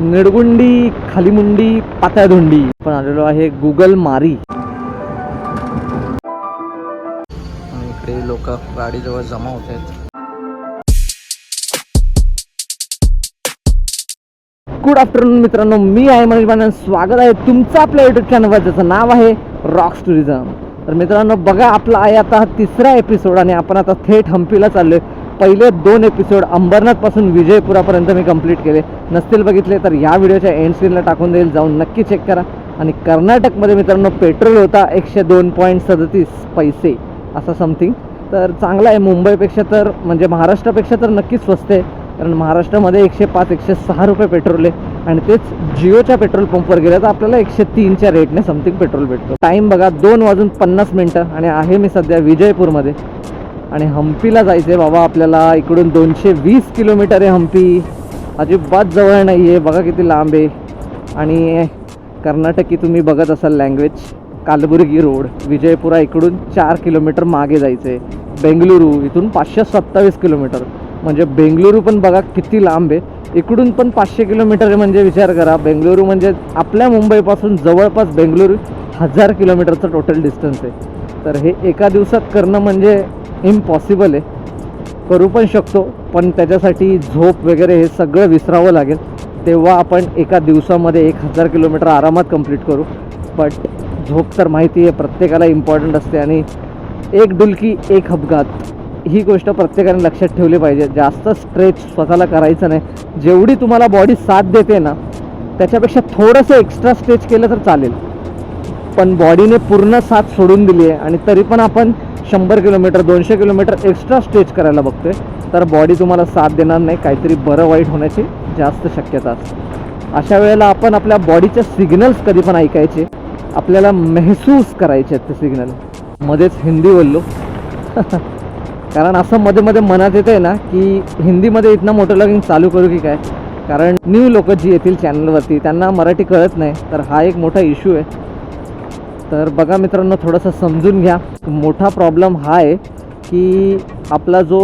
निडगुंडी खालीमुंडी पात्याधुंडी पण आलेलो आहे गुगल मारी. इकडे लोक गाडीजवळ जमा होत आहेत. गुड आफ्टरनून मित्रांनो मी आहे मनीष स्वागत आहे तुमचं आपल्या युट्यूब चॅनलवर ज्याचं नाव आहे रॉक्स टुरिझम तर मित्रांनो बघा आपला आहे आता तिसरा एपिसोड आणि आपण आता थेट हम्पीला चाललोय. पहिले दोन एपिसोड अंबरनाथपासून विजयपुरापर्यंत मी कंप्लीट केले. नसतील बघितले तर या व्हिडिओच्या एंड स्क्रीनला टाकून देईल. जाऊन नक्की चेक करा. आणि कर्नाटकमध्ये मित्रांनो पेट्रोल होता एकशे दोन पॉईंट सदतीस पैसे असं समथिंग तर चांगला आहे. मुंबईपेक्षा तर म्हणजे महाराष्ट्रापेक्षा तर नक्कीच स्वस्त आहे. कारण महाराष्ट्रामध्ये एकशे पाच एकशे सहा रुपये पेट्रोल आहे. आणि तेच जिओच्या पेट्रोल पंपवर गेलं तर आपल्याला एकशे तीनच्या रेटने समथिंग पेट्रोल भेटतो. टाईम बघा दोन वाजून पन्नास मिनटं. आणि आहे मी सध्या विजयपूरमध्ये. आणि हम्पीला जायचं आहे बाबा आपल्याला इकडून दोनशे वीस किलोमीटर आहे हम्पी अजिबात जवळ नाही आहे बघा किती लांब आहे. आणि कर्नाटकी तुम्ही बघत असाल लँग्वेज कालबुर्गी रोड विजयपुरा इकडून चार किलोमीटर मागे जायचं आहे बेंगलुरू इथून पाचशे सत्तावीस किलोमीटर. म्हणजे बेंगलुरू पण बघा किती लांब आहे. इकडून पण पाचशे किलोमीटर आहे म्हणजे विचार करा. बेंगलुरू म्हणजे आपल्या मुंबईपासून जवळपास बेंगलुरू हजार किलोमीटरचं टोटल डिस्टन्स आहे. तर हे एका दिवसात करणं म्हणजे इम्पॉसिबल आहे. करू पण शकतो पण त्याच्यासाठी झोप वगैरे हे सगळं विसरावं लागेल. तेव्हा आपण एका दिवसामध्ये एक हजार किलोमीटर आरामात कंप्लीट करू. बट झोप तर माहिती आहे प्रत्येकाला इम्पॉर्टंट असते आणि एक डुलकी एक अपघात ही गोष्ट प्रत्येकाने लक्षात ठेवली पाहिजे. जास्त स्ट्रेच स्वतःला करायचं नाही. जेवढी तुम्हाला बॉडी साथ देते ना त्याच्यापेक्षा थोडंसं एक्स्ट्रा स्ट्रेच केलं तर चालेल. पण बॉडीने पूर्ण साथ सोडून दिली आहे आणि तरी पण आपण शंभर किलोमीटर दोनशे किलोमीटर एक्स्ट्रा स्ट्रेच करायला बघतोय. तर बॉडी तुम्हाला साथ देणार नाही काहीतरी बरं वाईट होण्याची जास्त शक्यता असते. अशा वेळेला आपण आपल्या बॉडीचे सिग्नल्स कधी पण ऐकायचे. आपल्याला महसूस करायचे आहेत ते सिग्नल मध्येच हिंदी बोललो. कारण असं मध्ये मध्ये मनात येतं आहे ना की हिंदीमध्ये इथनं मोठं लॉगिंग चालू करू की काय? कारण न्यू लोक जी येतील चॅनलवरती त्यांना मराठी कळत नाही. तर हा एक मोठा इश्यू आहे. तर बघा मित्रांनो थोडंसं समजून घ्या. मोठा प्रॉब्लेम हा आहे की आपला जो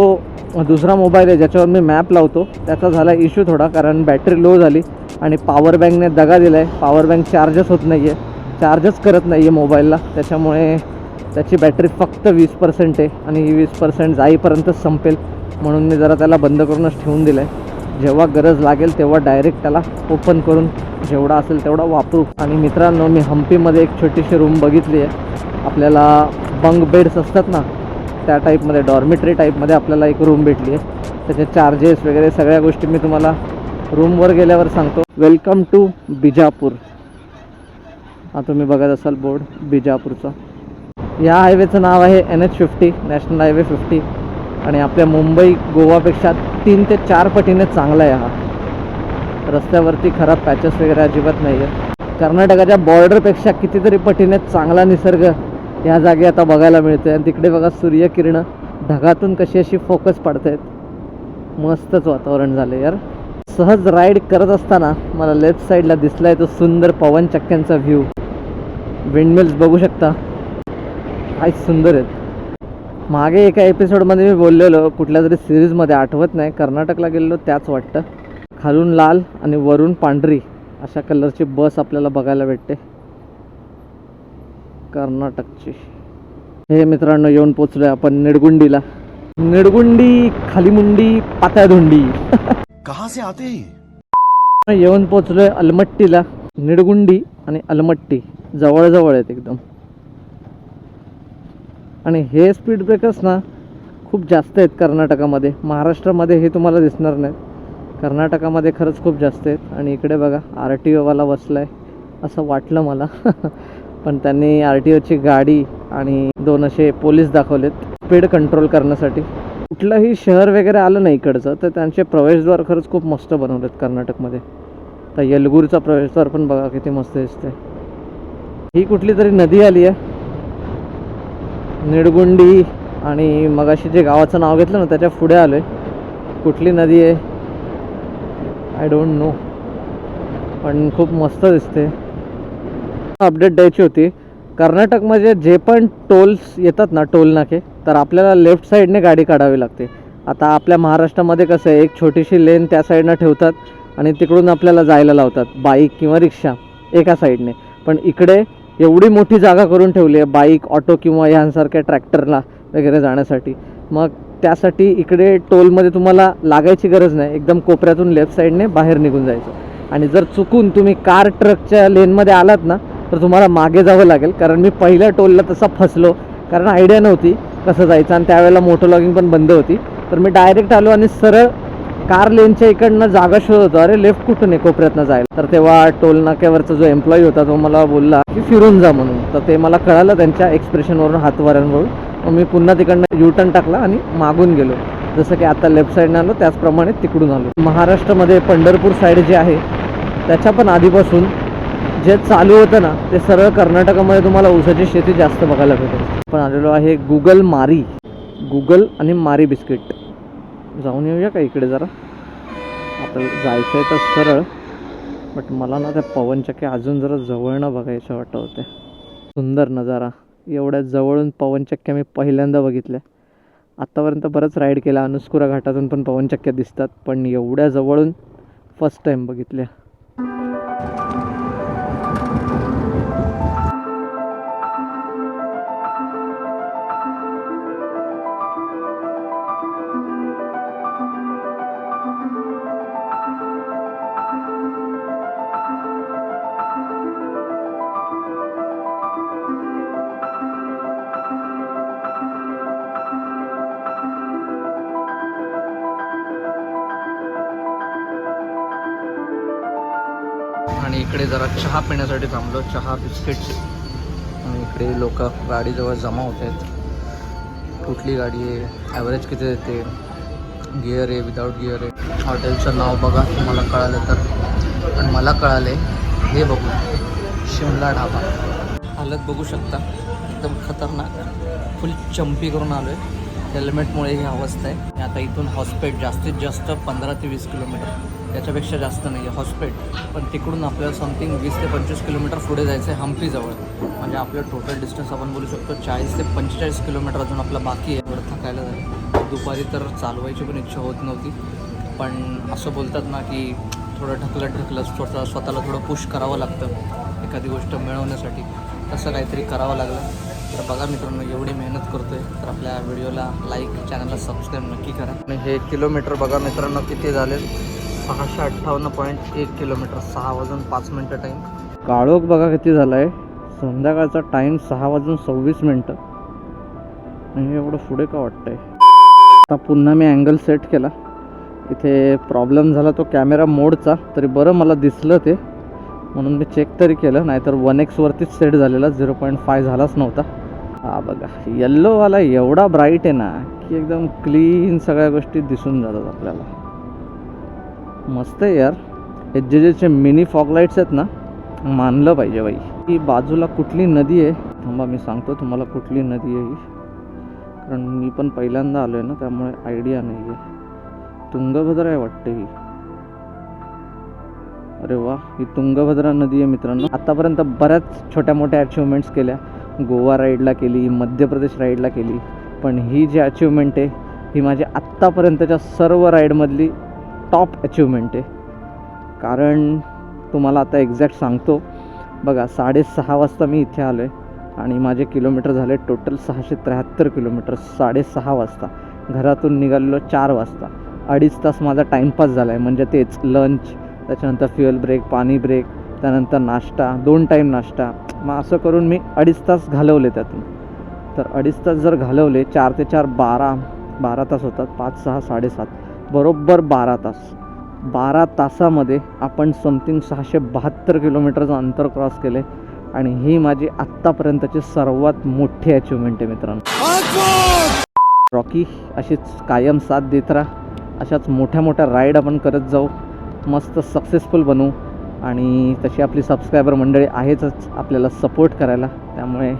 दुसरा मोबाईल आहे ज्याच्यावर मी मॅप लावतो त्याचा झाला इश्यू थोडा कारण बॅटरी लो झाली आणि पॉवर बँकने दगा दिला आहे पॉवर बँक चार्जच होत नाही आहे चार्जच करत नाही आहे मोबाईलला त्याच्यामुळे त्याची बॅटरी फक्त वीस पर्सेंट आहे आणि ही वीस पर्सेंट जाईपर्यंत संपेल. म्हणून मी जरा त्याला बंद करूनच ठेवून दिलं आहे जेव्हा गरज लागेल तेव्हा डायरेक्ट त्याला ओपन करून जेवढा असेल तेवढा वापरू. आणि मित्रांनो मी हम्पीमध्ये एक छोटीशी रूम बघितली आहे. आपल्याला बंक बेड्स असतात ना त्या टाईपमध्ये डॉर्मिटरी टाईपमध्ये आपल्याला एक रूम भेटली आहे. त्याचे चार्जेस वगैरे सगळ्या गोष्टी मी तुम्हाला रूमवर गेल्यावर सांगतो. वेलकम टू बिजापूर हा तुम्ही बघत असाल बोर्ड बिजापूरचा या हायवेचं नाव आहे N H fifty national highway fifty आणि आपल्या मुंबई गोवापेक्षा तीन ते चार पटीने चांगला आहे हा. रस्त्यावरती खराब पॅचेस वगैरे अजिबात नाही आहे कर्नाटकाच्या बॉर्डरपेक्षा कितीतरी पटीने चांगला निसर्ग ह्या जागी आता बघायला मिळते आणि तिकडे बघा सूर्यकिरणं ढगातून कशी अशी फोकस पडत आहेत मस्तच वातावरण झालं यार. सहज राईड करत असताना मला लेफ्ट साईडला दिसला आहे तो सुंदर पवन चक्क्यांचा व्ह्यू विंडमिल्स बघू शकता. काय सुंदर आहेत. मागे एका एपिसोडमध्ये मी बोललेलो कुठल्या तरी सिरीजमध्ये आठवत नाही कर्नाटकला गेलेलो त्याच वाटतं. खालून लाल आणि वरून पांढरी अशा कलरची बस आपल्याला बघायला भेटते. कर्नाटकची. हे मित्रांनो येऊन पोचलोय आपण निडगुंडीला. निडगुंडी खालीमुंडी पात्याधुंडी कहाँ से आते हैं? येऊन पोचलोय अलमट्टीला. निडगुंडी आणि अलमट्टी. जवळजवळ आहेत एकदम. आणि हे स्पीड ब्रेकर्स ना खूप जास्त आहेत कर्नाटकामध्ये. महाराष्ट्रामध्ये हे तुम्हाला दिसणार नाहीत. कर्नाटकामध्ये खरंच खूप जास्त आहेत. आणि इकडे बघा आर टी ओवाला बसला आहे असं वाटलं मला. पण त्यांनी आर टी ओची गाडी आणि दोन असे पोलीस दाखवलेत स्पीड कंट्रोल करण्यासाठी. कुठलंही शहर वगैरे आलं नाही इकडचं तर त्यांचे प्रवेशद्वार खरंच खूप मस्त बनवलेत कर्नाटकमध्ये. तर येलगूरचा प्रवेशद्वार पण बघा किती मस्त दिसते ही कुठली तरी नदी आली आहे. निडगुंडी आणि मगाशी जे गावाचं नाव घेतलं ना त्याच्या पुढे आलो आहे कुठली नदी आहे? आय डोंट नो पण खूप मस्त दिसते अपडेट द्यायची होती. कर्नाटकमध्ये जे पण टोल्स येतात ना टोल नाके तर आपल्याला लेफ्ट साईडने गाडी काढावी लागते. आता आपल्या महाराष्ट्रामध्ये कसं आहे एक छोटीशी लेन त्या साईडनं ठेवतात आणि तिकडून आपल्याला जायला लावतात. बाईक किंवा रिक्षा एका साईडने पण इकडे एवढी मोठी जागा करून ठेवली आहे बाईक ऑटो किंवा ह्यांसारख्या ट्रॅक्टरला वगैरे जाण्यासाठी. मग त्यासाठी इकडे टोलमध्ये तुम्हाला लागायची गरज नाही. एकदम कोपऱ्यातून लेफ्ट साईडने बाहेर निघून जायचं. आणि जर चुकून तुम्ही कार ट्रकच्या लेनमध्ये आलात ना तर तुम्हाला मागे जावं लागेल. कारण मी पहिल्या टोलला तसा फसलो. कारण आयडिया नव्हती कसं जायचं. आणि त्यावेळेला मोठं लॉगिंग पण बंद होती. तर मी डायरेक्ट आलो आणि सरळ कार लेनच्या इकडनं जागा शोधत. होतो अरे लेफ्ट कुठून आहे? कोपऱ्यातनं जायला. तर तेव्हा टोल नाक्यावरचा जो एम्प्लॉई होता तो मला बोलला की फिरून जा म्हणून. तर ते मला कळालं त्यांच्या एक्सप्रेशनवरून हातवाऱ्यांवरून. मग मी पुन्हा तिकडनं यू टर्न टाकला आणि मागून गेलो. जसं की आता लेफ्ट साईडनं आलो त्याचप्रमाणे तिकडून आलो. महाराष्ट्रामध्ये पंढरपूर साईड जे आहे त्याच्या पण आधीपासून जे चालू होतं ना ते सरळ कर्नाटकामध्ये तुम्हाला ऊसाची शेती जास्त बघायला भेटेल. आपण आलेलो आहे गुगल मारी. गुगल आणि मारी बिस्किट. जाऊन येऊया का इकडे जरा? आता जायचं आहे तर सरळ बट मला ना त्या पवनचक्क्या अजून जरा जवळनं बघायचं वाटत होते. सुंदर नजारा. एवढ्या जवळून पवनचक्क्या मी पहिल्यांदा बघितल्या आत्तापर्यंत बरंच राईड केला. अनुस्कुरा घाटातून पण पवनचक्क्या दिसतात पण एवढ्या जवळून फर्स्ट टाईम बघितल्या जरा चहा पिण्यासाठी थांबलो. चहा बिस्किट्स. आणि इकडे लोक गाडीजवळ जमा होत आहेत. कुठली गाडी आहे? ॲव्हरेज किती देते? गिअर आहे विदाऊट गिअर आहे. हॉटेलचं नाव बघा तुम्हाला कळालं तर. पण मला कळाले हे बघू. शिमला ढाबा. हालत बघू शकता. एकदम खतरनाक. फुल चंपी करून आलो आहे हेल्मेटमुळे ही अवस्था आहे. आता इथून हॉस्पेट जास्तीत जास्त पंधरा ते वीस किलोमीटर. त्याच्यापेक्षा जास्त नाही आहे हॉस्पेट पण तिकडून आपल्याला समथिंग वीस ते पंचवीस किलोमीटर पुढे जायचं आहे हम्पीजवळ म्हणजे आपलं टोटल डिस्टन्स आपण बोलू शकतो चाळीस ते पंचेचाळीस किलोमीटर अजून आपला बाकी आहे. एवढं थकायला झालं. दुपारी तर चालवायची पण इच्छा होत नव्हती. पण असं बोलतात ना की थोडं ढकलत ढकलत स्वतः स्वतःला थोडं पुश करावं लागतं एखादी गोष्ट मिळवण्यासाठी. तसं काहीतरी करावं लागलं. तर बघा मित्रांनो एवढी मेहनत करतोय. तर आपल्या व्हिडिओला लाईक चॅनलला सबस्क्राईब नक्की करा. आणि हे किलोमीटर बघा मित्रांनो किती झाले सहाशे अठ्ठावन्न पॉईंट एक किलोमीटर सहा वाजून पाच मिनटं टाईम काळोख बघा किती झाला आहे संध्याकाळचा टाईम सहा वाजून सव्वीस मिनटं. आणि एवढं पुढे का वाटतंय? आता पुन्हा मी अँगल सेट केला. इथे प्रॉब्लेम झाला तो कॅमेरा मोडचा तरी बरं मला दिसलं ते. म्हणून मी चेक तरी केलं नाहीतर वन एक्सवरतीच सेट झालेला झिरो पॉईंट फाय झालाच नव्हता. हा बघा येल्लोवाला एवढा ब्राईट आहे ना की एकदम क्लीन सगळ्या गोष्टी दिसून जातात आपल्याला. मस्त आहे यार. हे जे जे मिनी फॉग लाईट्स आहेत ना मानलं पाहिजे बाई. ही बाजूला कुठली नदी आहे? थांबा मी सांगतो तुम्हाला कुठली नदी आहे ही. कारण मी पण पहिल्यांदा आलो आहे ना त्यामुळे आयडिया नाही आहे तुंगभद्रा आहे वाटते ही. अरे वा ही तुंगभद्रा नदी आहे मित्रांनो. आतापर्यंत बऱ्याच छोट्या मोठ्या अचिव्हमेंट्स केल्या. गोवा राईडला केली मध्य प्रदेश राईडला केली. पण ही जी अचिव्हमेंट आहे ही माझ्या आत्तापर्यंतच्या सर्व राईडमधली टॉप अचिव्हमेंट आहे. कारण तुम्हाला आता एक्झॅक्ट सांगतो बघा साडेसहा वाजता मी इथे आलो आहे आणि माझे किलोमीटर झाले टोटल सहाशे त्र्याहत्तर किलोमीटर साडेसहा वाजता. घरातून निघालेलो चार वाजता. अडीच तास माझा टाईमपास झाला आहे म्हणजे तेच लंच त्याच्यानंतर फ्युअल ब्रेक पाणी ब्रेक त्यानंतर नाश्ता दोन टाईम नाश्ता. मग असं करून मी अडीच तास घालवले त्यातून. तर अडीच तास जर घालवले चार ते चार बारा बारा तास होतात पाच सहा साडेसात. बरोबर बारा तास. बारा तासामध्ये आपण समथिंग सहाशे बहात्तर किलोमीटरचं अंतर क्रॉस केले आणि ही माझी आत्तापर्यंतची सर्वात मोठी अचिव्हमेंट आहे मित्रांनो. रॉकी अशीच कायम साथ देत राहा. अशाच मोठ्या मोठ्या राईड आपण करत जाऊ. मस्त सक्सेसफुल बनवू आणि तशी आपली सबस्क्रायबर मंडळी आहेतच आपल्याला सपोर्ट करायला. त्यामुळे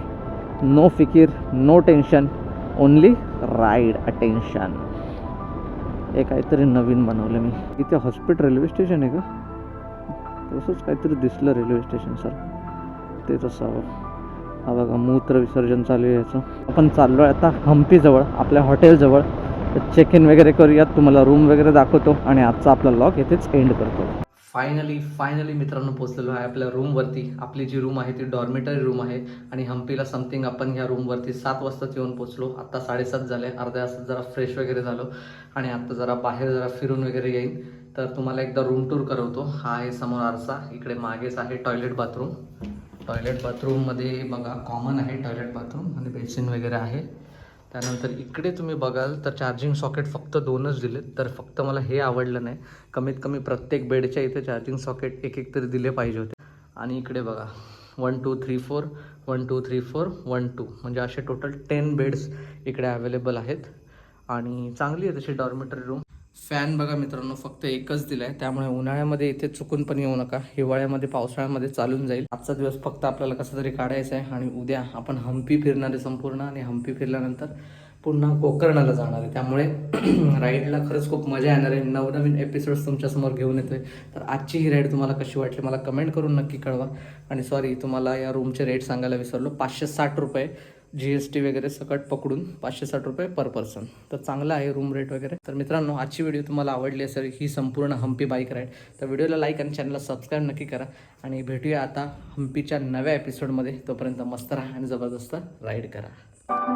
नो फिकीर no tension only ride attention हे काहीतरी नवीन बनवलं मी. इथे हॉस्पिटल रेल्वे स्टेशन आहे का? तसंच काहीतरी दिसलं रेल्वे स्टेशन सर तेच असावं हा बघा मूत्र विसर्जन चालू आहे याचं. आपण चाललो आहे आता हम्पीजवळ आपल्या हॉटेलजवळ चेक इन वगैरे करूयात. तुम्हाला रूम वगैरे दाखवतो. आणि आजचा आपला लॉग येथेच एंड करतो. फायनली फायनली मित्रांनो पोचलेलो आहे आपल्या रूमवरती आपली जी रूम आहे ती डॉर्मेटरी रूम आहे. आणि हम्पीला समथिंग आपण ह्या रूमवरती सात वाजताच येऊन पोचलो आत्ता साडेसात झाले. अर्ध्या तासात जरा फ्रेश वगैरे झालो. आणि आत्ता जरा बाहेर जरा फिरून वगैरे येईन. तर तुम्हाला एकदा रूम टूर करवतो. हा आहे समोर आरसा. इकडे मागेच आहे टॉयलेट बाथरूम टॉयलेट बाथरूममध्ये बघा कॉमन आहे टॉयलेट बाथरूम आणि बेसिन वगैरे आहे. त्यानंतर इकडे तुम्ही बघाल तर चार्जिंग सॉकेट फक्त दोनच दिलेत. तर फक्त मला हे आवडलं नाही. कमीत कमी प्रत्येक बेडच्या इथे चार्जिंग सॉकेट एक एक तरी दिले पाहिजे होते. आणि इकडे बघा. One two three four one two three four one two म्हणजे असे टोटल टेन बेड्स इकडे अवेलेबल आहेत. आणि चांगली आहे तशी डॉर्मेटरी रूम फॅन बघा मित्रांनो फक्त एकच दिलाय. त्यामुळे उन्हाळ्यामध्ये इथे चुकून पण येऊ नका. हिवाळ्यामध्ये पावसाळ्यामध्ये चालून जाईल. आजचा दिवस फक्त आपल्याला कसं तरी काढायचा आहे आणि उद्या आपण हम्पी फिरणार आहे संपूर्ण आणि हम्पी फिरल्यानंतर पुन्हा कोकर्णाला जाणार आहे. त्यामुळे राईडला खरंच खूप मजा येणार आहे. नवनवीन एपिसोड्स तुमच्यासमोर घेऊन येतोय. तर आजची ही राईड तुम्हाला कशी वाटली मला कमेंट करून नक्की कळवा. आणि सॉरी तुम्हाला या रूमचे रेट सांगायला विसरलो. पाचशे साठ रुपये जी एस टी वगैरे सकट पकडून पाचशे साठ रुपये पर पर्सन तर चांगलं आहे रूम रेट वगैरे. तर मित्रांनो आजची व्हिडिओ तुम्हाला आवडली असेल ही संपूर्ण हम्पी बाईक राईड तर व्हिडिओला लाईक आणि चॅनलला सबस्क्राईब नक्की करा. आणि भेटूया आता हम्पीच्या नव्या एपिसोडमध्ये तोपर्यंत मस्त राहा आणि जबरदस्त राईड करा.